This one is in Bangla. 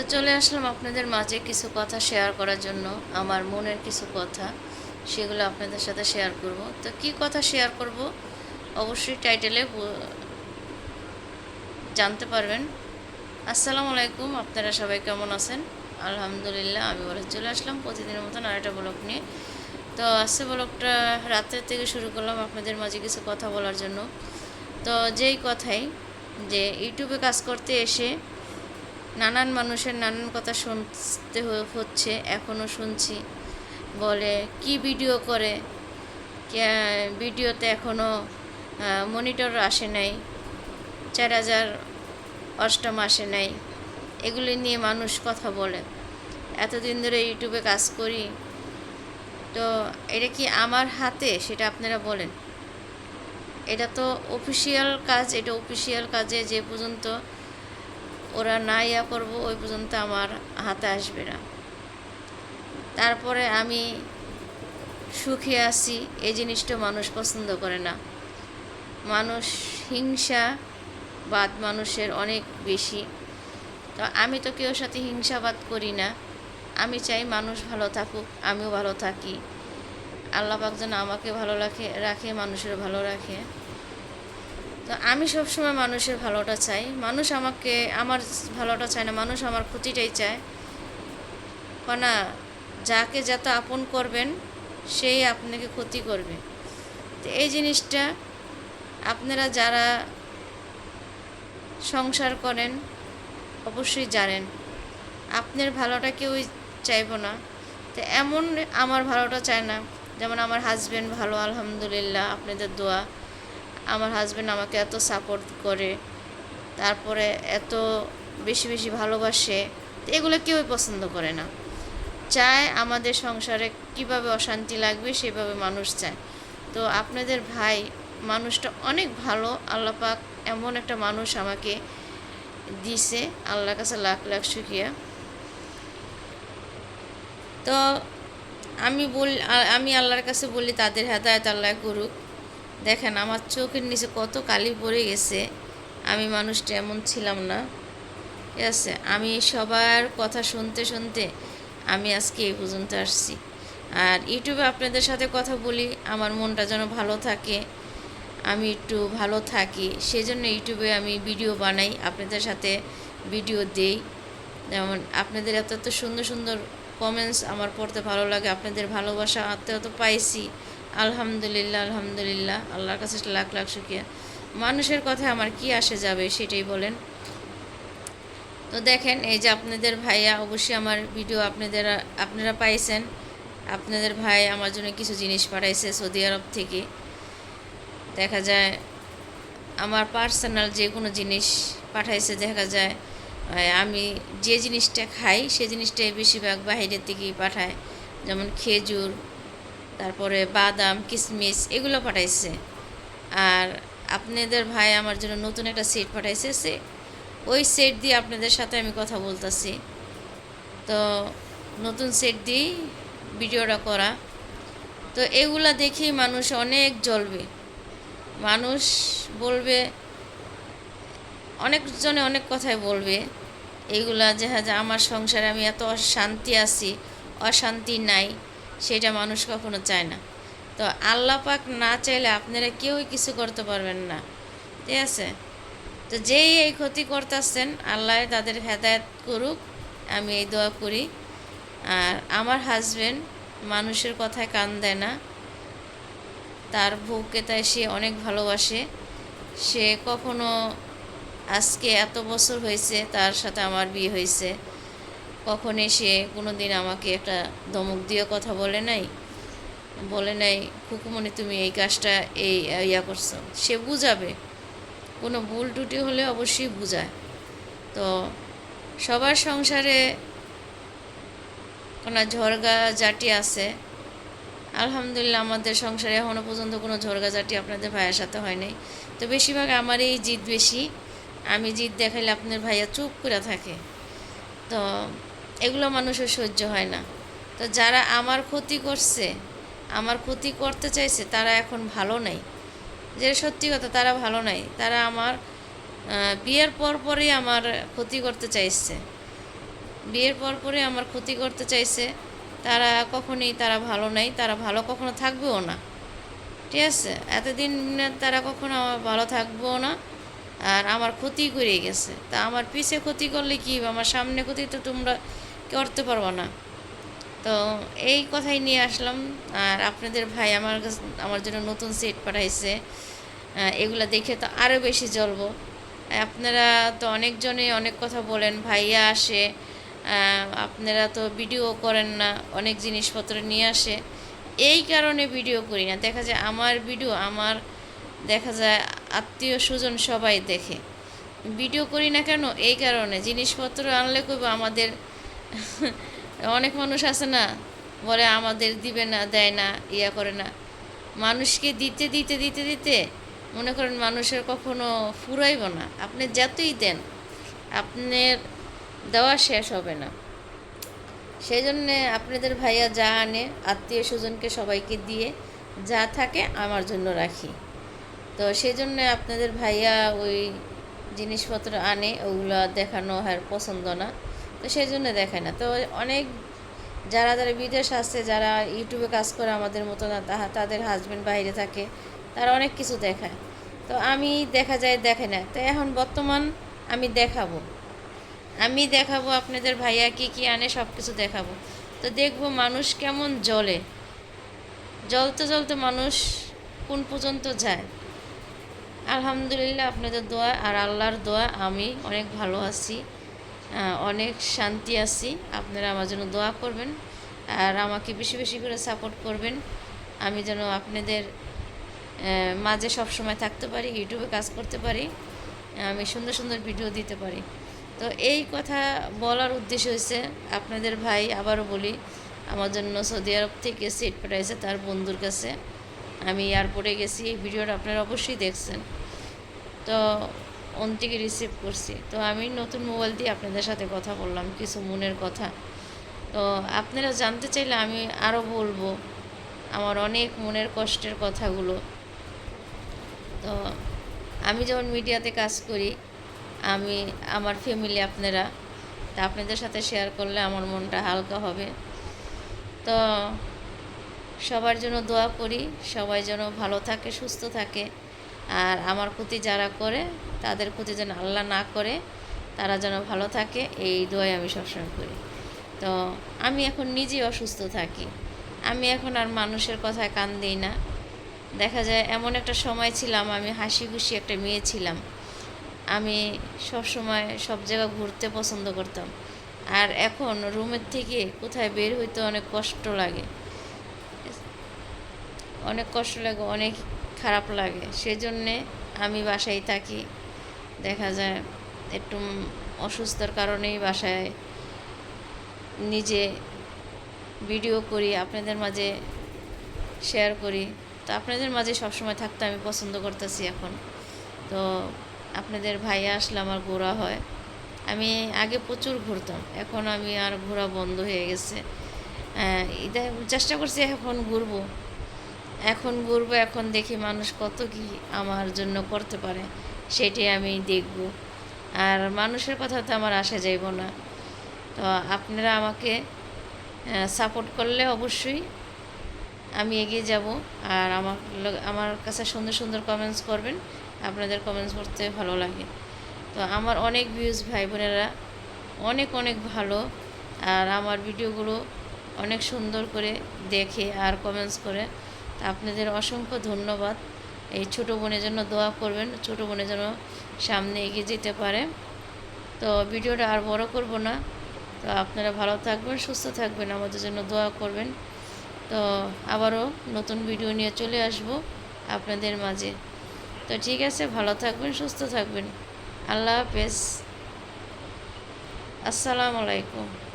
তো চলে আসলাম আপনাদের মাঝে কিছু কথা শেয়ার করার জন্য, আমার মনের কিছু কথা, সেগুলো আপনাদের সাথে শেয়ার করব। তো কি কথা শেয়ার করব? অবশ্যই টাইটেলে জানতে পারবেন। আসসালামু আলাইকুম, আপনারা সবাই কেমন আছেন? আলহামদুলিল্লাহ, আমি বলে চলে আসলাম। প্রতিদিনের মতন আরেকটা ব্লগ নিয়ে। তো আজকে ব্লগটা রাতের থেকে শুরু করলাম আপনাদের মাঝে কিছু কথা বলার জন্য। তো যেই কথাই, যে ইউটিউবে কাজ করতে এসে নানান মানুষের নানান কথা শুনতে হচ্ছে এখনও শুনছি। বলে, কি ভিডিও করে? ভিডিওতে এখনও মনিটর আসে নাই। চার হাজার অষ্টম আসে নাই। এগুলি নিয়ে মানুষ কথা বলে। এতদিন ধরে ইউটিউবে কাজ করি। তো এটা কি আমার হাতে? সেটা আপনারা বলেন। এটা তো অফিসিয়াল কাজ, এটা অফিসিয়াল কাজে যে পর্যন্ত ওরা না ইয়া করব, ওই পর্যন্ত আমার হাতে আসবে না। তারপরে আমি সুখে আছি, এই জিনিসটা মানুষ পছন্দ করে না। মানুষ হিংসা, বাদ মানুষের অনেক বেশি। তো আমি তো কেউ সাথে হিংসাবাদ করি না। আমি চাই মানুষ ভালো থাকুক, আমিও ভালো থাকি। আল্লাহ পাক যেন আমাকে ভালো রাখে রাখে, মানুষের ভালো রাখে। তো আমি সবসময় মানুষের ভালোটা চাই। মানুষ আমাকে, আমার ভালোটা চায় না, মানুষ আমার ক্ষতিটাই চায়। কেনা যাকে যত আপন করবেন, সেই আপনাকে ক্ষতি করবে। তো এই জিনিসটা আপনারা যারা সংসার করেন, অবশ্যই জানেন। আপনার ভালোটা কেউই চাইব না। তো এমন আমার ভালোটা চায় না। যেমন আমার হাজব্যান্ড ভালো, আলহামদুলিল্লাহ, আপনাদের দোয়া। আমার হাজব্যান্ড আমাকে এত সাপোর্ট করে, তারপরে এত বেশি বেশি ভালোবাসে এগুলো কেউই পছন্দ করে না। চায় আমাদের সংসারে কীভাবে অশান্তি লাগবে সেভাবে মানুষ চায়। তো আপনাদের ভাই মানুষটা অনেক ভালো আল্লাপাক এমন একটা মানুষ আমাকে দিছে, আল্লাহর কাছে লাখ লাখ শুকিয়া তো আমি বল আমি আল্লাহর কাছে বলি, তাদের হেদায়ত আল্লাহ করুক। দেখেন, আমার চোখের নিচে কত কালি পড়ে গেছে। আমি মানুষটা এমন ছিলাম না। ঠিক আছে? আমি সবার কথা শুনতে শুনতে আমি আজকে এই পর্যন্ত আসছি। আর ইউটিউবে আপনাদের সাথে কথা বলি, আমার মনটা যেন ভালো থাকে, আমি একটু ভালো থাকি। সেজন্য ইউটিউবে আমি ভিডিও বানাই, আপনাদের সাথে ভিডিও দেই। যেমন আপনাদের এত এত সুন্দর সুন্দর কমেন্টস আমার পড়তে ভালো লাগে, আপনাদের ভালোবাসা, আত্মীয়ত পাইছি। আলহামদুলিল্লাহ আলহামদুলিল্লাহ। আল্লাহর কাছে লাখ লাখ শুকিয়া মানুষের কথা আমার কি আসে যাবে সেটাই বলেন। তো দেখেন, এই যে আপনাদের ভাইয়া, অবশ্যই আমার ভিডিও আপনাদের, আপনারা পাইছেন। আপনাদের ভাই আমার জন্য কিছু জিনিস পাঠাইছে সৌদি আরব থেকে। দেখা যায়, আমার পার্সোনাল যে কোনো জিনিস পাঠাইছে, দেখা যায় আমি যে জিনিসটা খাই, সে জিনিসটাই বেশিরভাগ বাইরের থেকেই পাঠায়। যেমন খেজুর তারপরে বাদাম কিশমিশ এগুলো পাঠাইছে। আর আপনাদের ভাই আমার জন্য নতুন একটা সেট পাঠাইছে, সে ওই সেট দিয়ে আপনাদের সাথে আমি কথা বলতেছি। তো নতুন সেট দিয়েই ভিডিওটা করা। তো এগুলা দেখেই মানুষ অনেক জ্বলবে। মানুষ বলবে, অনেকজনে অনেক কথাই বলবে। এইগুলা যে হ্যাঁ আমার সংসারে আমি এত অশান্তি আছি, অশান্তি নাই। সেটা মানুষ কখনো চায় না। তো আল্লাহ পাক না চাইলে আপনারা কেউই কিছু করতে পারবেন না। ঠিক আছে? তো যেই এই ক্ষতি করতেছেন, আল্লাহ তাদের হেদায়ত করুক, আমি এই দোয়া করি। আর আমার হাজবেন্ড মানুষের কথায় কান দেয় না। তার বউকে তাই সে অনেক ভালোবাসে। সে কখনো আজকে এত বছর হয়েছে, তার সাথে আমার বিয়ে হয়েছে। কখনই সে কোনো দিন আমাকে একটা ধমক দিয়ে কথা বলে নাই? বলে নাই খুকুমনি তুমি এই কাজটা এই, ইয়া করছ। সে বুঝাবে। কোনো ভুল টুটি হলে অবশ্যই বুঝায়। তো সবার সংসারে কোনো ঝরগা জাটি আছে? আলহামদুলিল্লাহ, আমাদের সংসারে এখনও পর্যন্ত কোনো ঝরগাঝাটি আপনাদের ভাইয়ের সাথে হয় নাই তো বেশিরভাগ আমার এই জিদ বেশি। আমি জিদ দেখাইলে আপনার ভাইয়া চুপ করে থাকে। তো এগুলো মানুষের সহ্য হয় না। তো যারা আমার ক্ষতি করছে, আমার ক্ষতি করতে চাইছে, তারা এখন ভালো নাই। যে সত্যি কথা, তারা ভালো নাই। তারা আমার বিয়ের পর পরই আমার ক্ষতি করতে চাইছে। বিয়ের পর পরে আমার ক্ষতি করতে চাইছে। তারা কখনোই তারা ভালো নাই, তারা ভালো কখনো থাকবেও না। ঠিক আছে? এতদিন তারা কখনো আমার ভালো থাকবেও না। আর আমার ক্ষতি করে গেছে। তা আমার পিছে ক্ষতি করলে কি? আমার সামনে ক্ষতি তো তোমরা করতে পারব না। তো এই কথাই নিয়ে আসলাম। আর আপনাদের ভাই আমার কাছে, আমার জন্য নতুন সেট পাঠাইছে। এগুলো দেখে তো আরও বেশি জ্বলবো। আপনারা তো অনেকজনে অনেক কথা বলেন, ভাইয়া আসে আপনারা তো ভিডিও করেন না, অনেক জিনিসপত্র নিয়ে আসে। এই কারণে ভিডিও করি না। দেখা যায় আমার ভিডিও আমার দেখা যায় আত্মীয় স্বজন সবাই দেখে। ভিডিও করি না কেন? এই কারণে। জিনিসপত্র আনলে কইব আমাদের অনেক মানুষ আছে না, বলে আমাদের দিবে না, দেয় না, ইয়া করে না। মানুষকে দিতে দিতে দিতে দিতে মনে করেন মানুষের কখনো ফুরাইব না। আপনি যতই দেন, আপনার দেওয়া শেষ হবে না। সেই জন্যে আপনাদের ভাইয়া যা আনে, আত্মীয় স্বজনকে সবাইকে দিয়ে যা থাকে আমার জন্য রাখি। তো সেই জন্যে আপনাদের ভাইয়া ওই জিনিসপত্র আনে, ওগুলো দেখানো হয় পছন্দ না। তো সেই জন্য দেখায় না। তো অনেক যারা যারা বিদেশ আছে, যারা ইউটিউবে কাজ করে আমাদের মতো না, তাহা তাদের হাজব্যান্ড বাইরে থাকে, তারা অনেক কিছু দেখায়। তো আমি দেখা যায় দেখে না। তো এখন বর্তমান আমি দেখাবো। আমি দেখাবো আপনাদের ভাইয়া কি কি আনে সব কিছু দেখাবো। তো দেখব মানুষ কেমন জ্বলে। জ্বলতে জ্বলতে মানুষ কোন পর্যন্ত যায়। আলহামদুলিল্লাহ, আপনাদের দোয়া আর আল্লাহর দোয়া, আমি অনেক ভালো আছি অনেক শান্তি আছি। আপনারা আমার জন্য দোয়া করবেন আর আমাকে বেশি বেশি করে সাপোর্ট করবেন। আমি যেন আপনাদের মাঝে সব সময় থাকতে পারি, ইউটিউবে কাজ করতে পারি, আমি সুন্দর সুন্দর ভিডিও দিতে পারি। তো এই কথা বলার উদ্দেশ্য হয়েছে আপনাদের ভাই আবারও বলি, আমার জন্য সৌদি আরব থেকে সিট পাঠাইছে তার বন্ধুর কাছে। আমি এয়ারপোর্টে গেছি, এই ভিডিওটা আপনারা অবশ্যই দেখছেন। তো ওন থেকে রিসিভ করছি। তো আমি নতুন মোবাইল দিয়ে আপনাদের সাথে কথা বললাম, কিছু মনের কথা। তো আপনারা জানতে চাইলে আমি আরও বলব আমার অনেক মনের কষ্টের কথাগুলো। তো আমি যখন মিডিয়াতে কাজ করি, আমি, আমার ফ্যামিলি আপনারা, তা আপনাদের সাথে শেয়ার করলে আমার মনটা হালকা হবে। তো সবার জন্য দোয়া করি, সবাই যেন ভালো থাকে, সুস্থ থাকে। আর আমার প্রতি যারা করে, তাদের প্রতি যেন আল্লাহ না করে, তারা যেন ভালো থাকে, এই দোয়াই আমি সবসময় করি। তো আমি এখন নিজেই অসুস্থ থাকি। আমি এখন আর মানুষের কথায় কান দিই না। দেখা যায় এমন একটা সময় ছিলাম, আমি হাসি খুশি একটা মেয়ে ছিলাম। আমি সব সময় সব জায়গা ঘুরতে পছন্দ করতাম। আর এখন রুমের থেকে কোথায় বের হইতে অনেক কষ্ট লাগে। অনেক কষ্ট লাগে, অনেক খারাপ লাগে। সেজন্যে আমি বাসায় থাকি। দেখা যায় একটু অসুস্থর কারণেই বাসায় নিজে ভিডিও করি, আপনাদের মাঝে শেয়ার করি। তো আপনাদের মাঝে সবসময় থাকতে আমি পছন্দ করতেছি এখন। তো আপনাদের ভাইয়া আসলে আমার ঘোরা হয়। আমি আগে প্রচুর ঘুরতাম, এখন আমি আর ঘোরা বন্ধ হয়ে গেছে। চেষ্টা করছি এখন ঘুরবো। এখন ঘুরবো এখন দেখি মানুষ কত কি আমার জন্য করতে পারে, সেটাই আমি দেখব। আর মানুষের কথা তো আমার আসা যাইব না। তো আপনারা আমাকে সাপোর্ট করলে অবশ্যই আমি এগিয়ে যাব। আর আমার আমার কাছে সুন্দর সুন্দর কমেন্টস করবেন, আপনাদের কমেন্টস পড়তে ভালো লাগে। তো আমার অনেক ভিউজ ভাই বোনেরা, অনেক অনেক ভালো। আর আমার ভিডিওগুলো অনেক সুন্দর করে দেখে আর কমেন্টস করে। আপনাদের অসংখ্য ধন্যবাদ। এই ছোটো বোনের জন্য দোয়া করবেন, ছোটো বোনের জন্য সামনে এগিয়ে যেতে পারে। তো ভিডিওটা আর বড় করব না। তো আপনারা ভালো থাকবেন, সুস্থ থাকবেন, আমাদের জন্য দোয়া করবেন। তো আবারও নতুন ভিডিও নিয়ে চলে আসব আপনাদের মাঝে। তো ঠিক আছে, ভালো থাকবেন, সুস্থ থাকবেন। আল্লাহ হাফেজ। আসসালামু আলাইকুম।